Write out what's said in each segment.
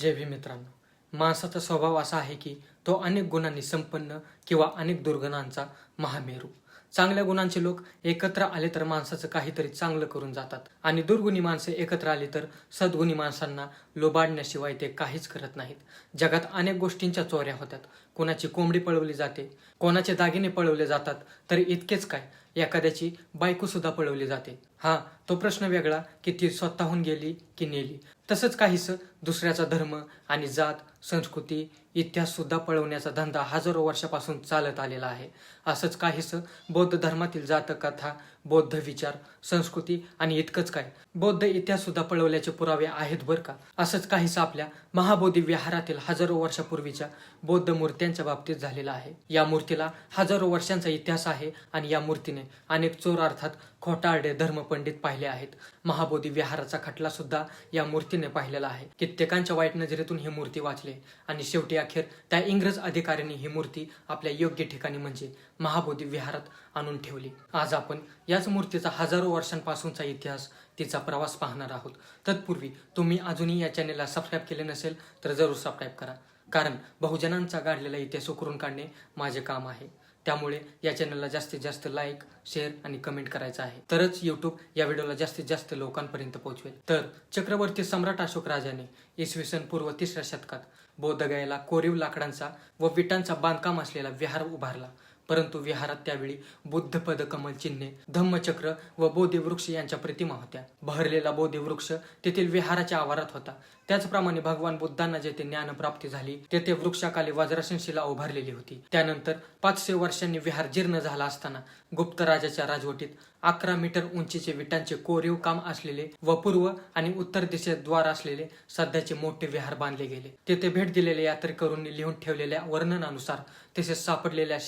जय भीम मित्रांनो. माणसाचा स्वभाव असा आहे की तो अनेक गुणांनी संपन्न किंवा अनेक दुर्गुणांचा महामेरू. चांगल्या गुणांचे लोक एकत्र आले तर माणसाचं काहीतरी चांगलं करून जातात. आणि दुर्गुणी माणसे एकत्र आली तर सद्गुणी माणसांना लोबाडण्याशिवाय ते काहीच करत नाहीत. जगात अनेक गोष्टींच्या चोऱ्या होतात. कोणाची कोंबडी पळवली जाते कोणाचे दागिने पळवले जातात तर इतकेच काय? एखाद्याची बायको सुद्धा पळवली जाते. हा तो प्रश्न वेगळा की ती स्वतःहून गेली की नेली. तसंच काहीसं दुसऱ्याचा धर्म आणि जात संस्कृती इतिहास सुद्धा पळवण्याचा धंदा हजारो वर्षापासून चालत आलेला आहे. असंच काहीसं बौद्ध धर्मातील जातकथा बौद्ध विचार संस्कृती आणि इतकंच काय. बौद्ध इतिहास सुद्धा पळवल्याचे पुरावे आहेत बरं का? असंच काहीच आपल्या महाबोधी विहारातील हजारो वर्षापूर्वीच्या बौद्ध मूर्त्यांच्या बाबतीत झालेला आहे. या मूर्तीला हजारो वर्षांचा इतिहास आहे आणि या मूर्तीने अनेक चोर अर्थात खोटारडे धर्मपंडित पाहिले आहेत. महाबोधी विहाराचा खटला सुद्धा या मूर्तीने पाहिलेला आहे. कित्येकांच्या वाईट नजरेतून ही मूर्ती वाचले. आणि शेवटी अखेर त्या इंग्रज अधिकाऱ्यांनी ही मूर्ती आपल्या योग्य ठिकाणी म्हणजे महाबोधी विहारात आणून ठेवली. आज आपण याच मूर्तीचा हजारो वर्षांपासूनचा इतिहास तिचा प्रवास पाहणार आहोत. तत्पूर्वी तुम्ही अजूनही या चॅनेलला सबस्क्राईब केले नसेल तर जरूर सबस्क्राईब करा. कारण बहुजनांचा गाडलेला इतिहास उकरून काढणे माझे काम आहे. त्यामुळे या चॅनलला जास्तीत जास्त लाईक शेअर आणि कमेंट करायचं आहे. तरच युट्यूब या व्हिडिओला जास्तीत जास्त लोकांपर्यंत पोहोचवेल. तर चक्रवर्ती सम्राट अशोक राजाने इसवी सन पूर्व तिसऱ्या शतकात बौद्धगयाला कोरीव लाकडांचा व विटांचा बांधकाम असलेला विहार उभारला. परंतु विहारात त्यावेळी बुद्धपद कमल चिन्हे धम्मचक्र व बोधिवृक्ष यांच्या प्रतिमा होत्या. बहरलेला बोधिवृक्ष तेथील विहाराच्या आवारात होता. त्याचप्रमाणे भगवान बुद्धांना जेथे ज्ञान प्राप्ती झाली तेथे वृक्षाखाली वज्रासन शिला उभारलेली होती. त्यानंतर पाचशे वर्षांनी विहार जीर्ण झाला असताना गुप्त राजाच्या राजवटीत अकरा मीटर उंचीचे विटांचे कोरीव काम असलेले व पूर्व आणि उत्तर दिशेत द्वार असलेले सध्याचे मोठे विहार बांधले गेले. तेथे भेट दिलेल्या यात्रेकरूंनी लिहून ठेवलेल्या वर्णनानुसार तसेच सापडलेल्या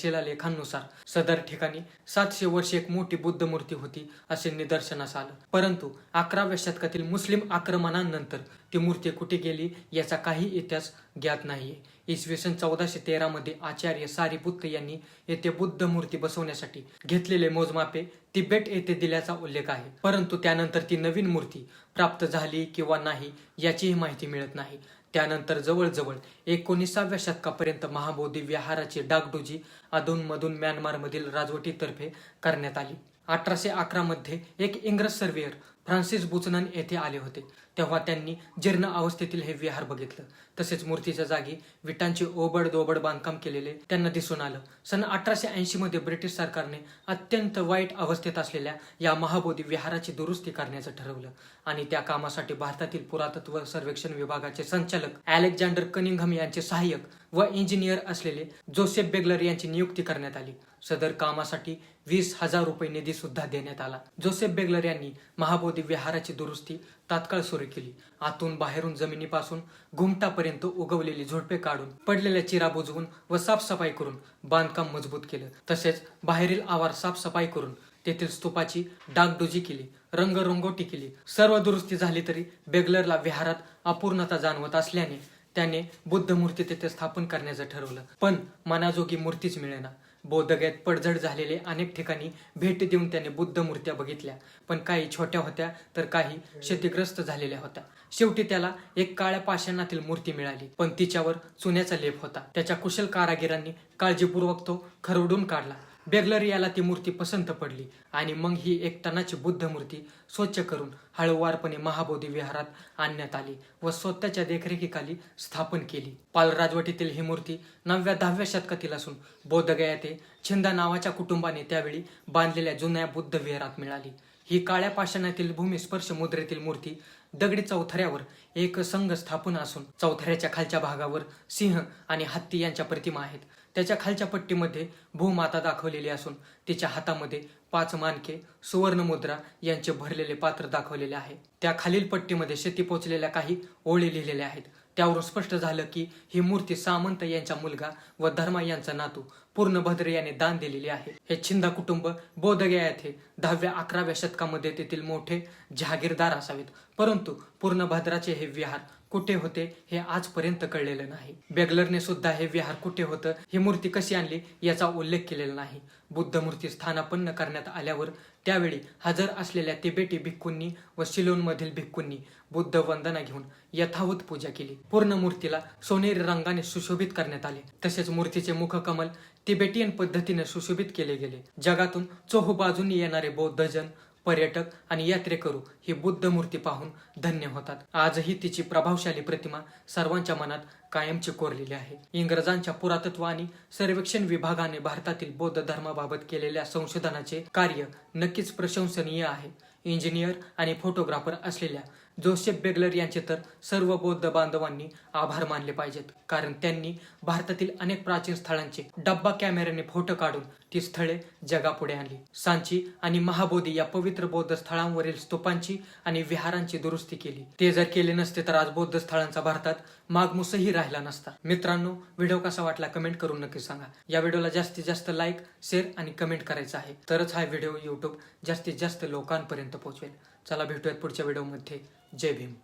कथांनुसार सदर ठिकाणी सातशे वर्ष एक मोठी बुद्ध मूर्ती होती असे निदर्शनास आलं. परंतु अकराव्या शतकातील मुस्लिम आक्रमणानंतर ती मूर्ती कुठे गेली याचा काही इतिहास ज्ञात नाहीये. इसवी सन चौदाशे तेरा मध्ये आचार्य सारीपुत्त यांनी येथे बुद्ध मूर्ती बसवण्यासाठी घेतलेले मोजमापे तिबेट येथे दिल्याचा उल्लेख आहे. परंतु त्यानंतर ती नवीन मूर्ती प्राप्त झाली किंवा नाही याचीही माहिती मिळत नाही. त्यानंतर जवळजवळ एकोणीसाव्या शतकापर्यंत महाबोधी विहाराची डागडुजी अधूनमधून म्यानमारमधील राजवटीतर्फे करण्यात आली. अठराशे अकरामध्ये एक इंग्रज सर्वेअर फ्रान्सिस बुचनन येथे आले होते. तेव्हा त्यांनी जीर्ण अवस्थेतील हे विहार बघितलं. तसेच मूर्तीच्या जागी विटांचे ओबड दोबड बांधकाम केलेले त्यांना दिसून आलं. सन अठराशे ऐंशी मध्ये ब्रिटिश सरकारने अत्यंत वाईट अवस्थेत असलेल्या या महाबोधी विहाराची दुरुस्ती करण्याचं ठरवलं. आणि त्या कामासाठी भारतातील पुरातत्व सर्वेक्षण विभागाचे संचालक अलेक्झांडर कनिंघम यांचे सहाय्यक व इंजिनियर असलेले जोसेफ बेगलर यांची नियुक्ती करण्यात आली. सदर कामासाठी वीस हजार रुपये निधी सुद्धा देण्यात आला. जोसेफ बेगलर यांनी महाबोधी विहाराची दुरुस्ती तात्काळ सुरू केली. आतून बाहेरून जमिनीपासून घुमटापर्यंत उगवलेली झोडपे काढून पडलेल्या चिरा बुजवून व साफसफाई करून बांधकाम मजबूत केलं. तसेच बाहेरील आवार साफसफाई करून तेथील स्तूपाची डागडुजी केली रंगरंगोटी केली. सर्व दुरुस्ती झाली तरी बेगलरला विहारात अपूर्णता जाणवत असल्याने त्याने बुद्ध मूर्ती तेथे स्थापन करण्याचं ठरवलं. पण मनाजोगी मूर्तीच मिळेना. बौद्धगयात पडझड झालेले अनेक ठिकाणी भेट देऊन त्याने बुद्ध मूर्त्या बघितल्या. पण काही छोट्या होत्या तर काही क्षतिग्रस्त झालेल्या होत्या. शेवटी त्याला एक काळ्या पाषाणातील मूर्ती मिळाली. पण तिच्यावर चुन्याचा लेप होता. त्याच्या कुशल कारागिरांनी काळजीपूर्वक तो खरवडून काढला. बेगलर याला ती मूर्ती पसंत पडली आणि मग ही एक तणाची बुद्ध मूर्ती स्वच्छ करून हळूवारपणे महाबोधी विहारात आणण्यात आली व स्वतःच्या देखरेखीखाली स्थापन केली. पाल राजवटीतील ही मूर्ती नवव्या दहाव्या शतकातील असून बोधगया ते छिंदा नावाच्या कुटुंबाने त्यावेळी बांधलेल्या जुन्या बुद्ध विहारात मिळाली. ही काळ्या पाषाणातील भूमिस्पर्श मुद्रेतील मूर्ती दगडी चौथऱ्यावर एक संघ स्थापन असून चौथऱ्याच्या खालच्या भागावर सिंह आणि हत्ती यांच्या प्रतिमा आहेत. त्याच्या खालच्या पट्टीमध्ये भूमाता दाखवलेली असून तिच्या हातामध्ये पाच मानके सुवर्ण मुद्रा यांचे भरलेले पात्र दाखवलेले आहे. त्या खालील पट्टीमध्ये शेती पोचलेल्या काही ओळी लिहिलेल्या आहेत. त्यावरून स्पष्ट झालं की ही मूर्ती सामंत यांचा मुलगा व धर्मा यांचा नातू पूर्णभद्र याने दान दिलेले आहे. हे छिंदा कुटुंब बोधगया येथे दहाव्या अकराव्या शतकामध्ये तेथील मोठे जहागीरदार असावेत. परंतु पूर्णभद्राचे हे विहार कुठे होते हे आजपर्यंत कळलेलं नाही. बेगलरने सुद्धा हे विहार कुठे होतं ही मूर्ती कशी आणली याचा उल्लेख केलेला नाही. बुद्ध मूर्ती स्थानापन्न करण्यात आल्यावर त्यावेळी हजर असलेल्या तिबेटी भिक्खूंनी व सिलोनमधील भिक्खूंनी बुद्ध वंदना घेऊन यथावत पूजा केली. पूर्ण मूर्तीला सोनेरी रंगाने सुशोभित करण्यात आले. तसेच मूर्तीचे मुखकमल तिबेटियन पद्धतीने सुशोभित केले गेले. जगातून चोहबाजूंनी येणारे बौद्धजन पर्यटक आणि यात्रेकरू ही बुद्ध मूर्ती पाहून धन्य होतात. आजही तिची प्रभावशाली प्रतिमा सर्वांच्या मनात कायमची कोरलेली आहे. इंग्रजांच्या पुरातत्व आणि सर्वेक्षण विभागाने भारतातील बौद्ध धर्माबाबत केलेल्या संशोधनाचे कार्य नक्कीच प्रशंसनीय आहे. इंजिनियर आणि फोटोग्राफर असलेल्या जोसेफ बेगलर यांचे तर सर्व बौद्ध बांधवांनी आभार मानले पाहिजेत. कारण त्यांनी भारतातील अनेक प्राचीन स्थळांचे डब्बा कॅमेऱ्याने फोटो काढून ती स्थळे जगापुढे आणली. सांची आणि महाबोधी या पवित्र बौद्ध स्थळांवरील स्तूपांची आणि विहारांची दुरुस्ती केली. ते जर केले नसते तर आज बौद्ध स्थळांचा भारतात मागमुसही राहिला नसता. मित्रांनो व्हिडिओ कसा वाटला कमेंट करून नक्की सांगा. या व्हिडिओला जास्तीत जास्त लाईक शेअर आणि कमेंट करायचा आहे. तरच हा व्हिडिओ युट्यूब जास्तीत जास्त लोकांपर्यंत पोहोचवेल चला भेटूयात पुढच्या व्हिडिओमध्ये. जय भीम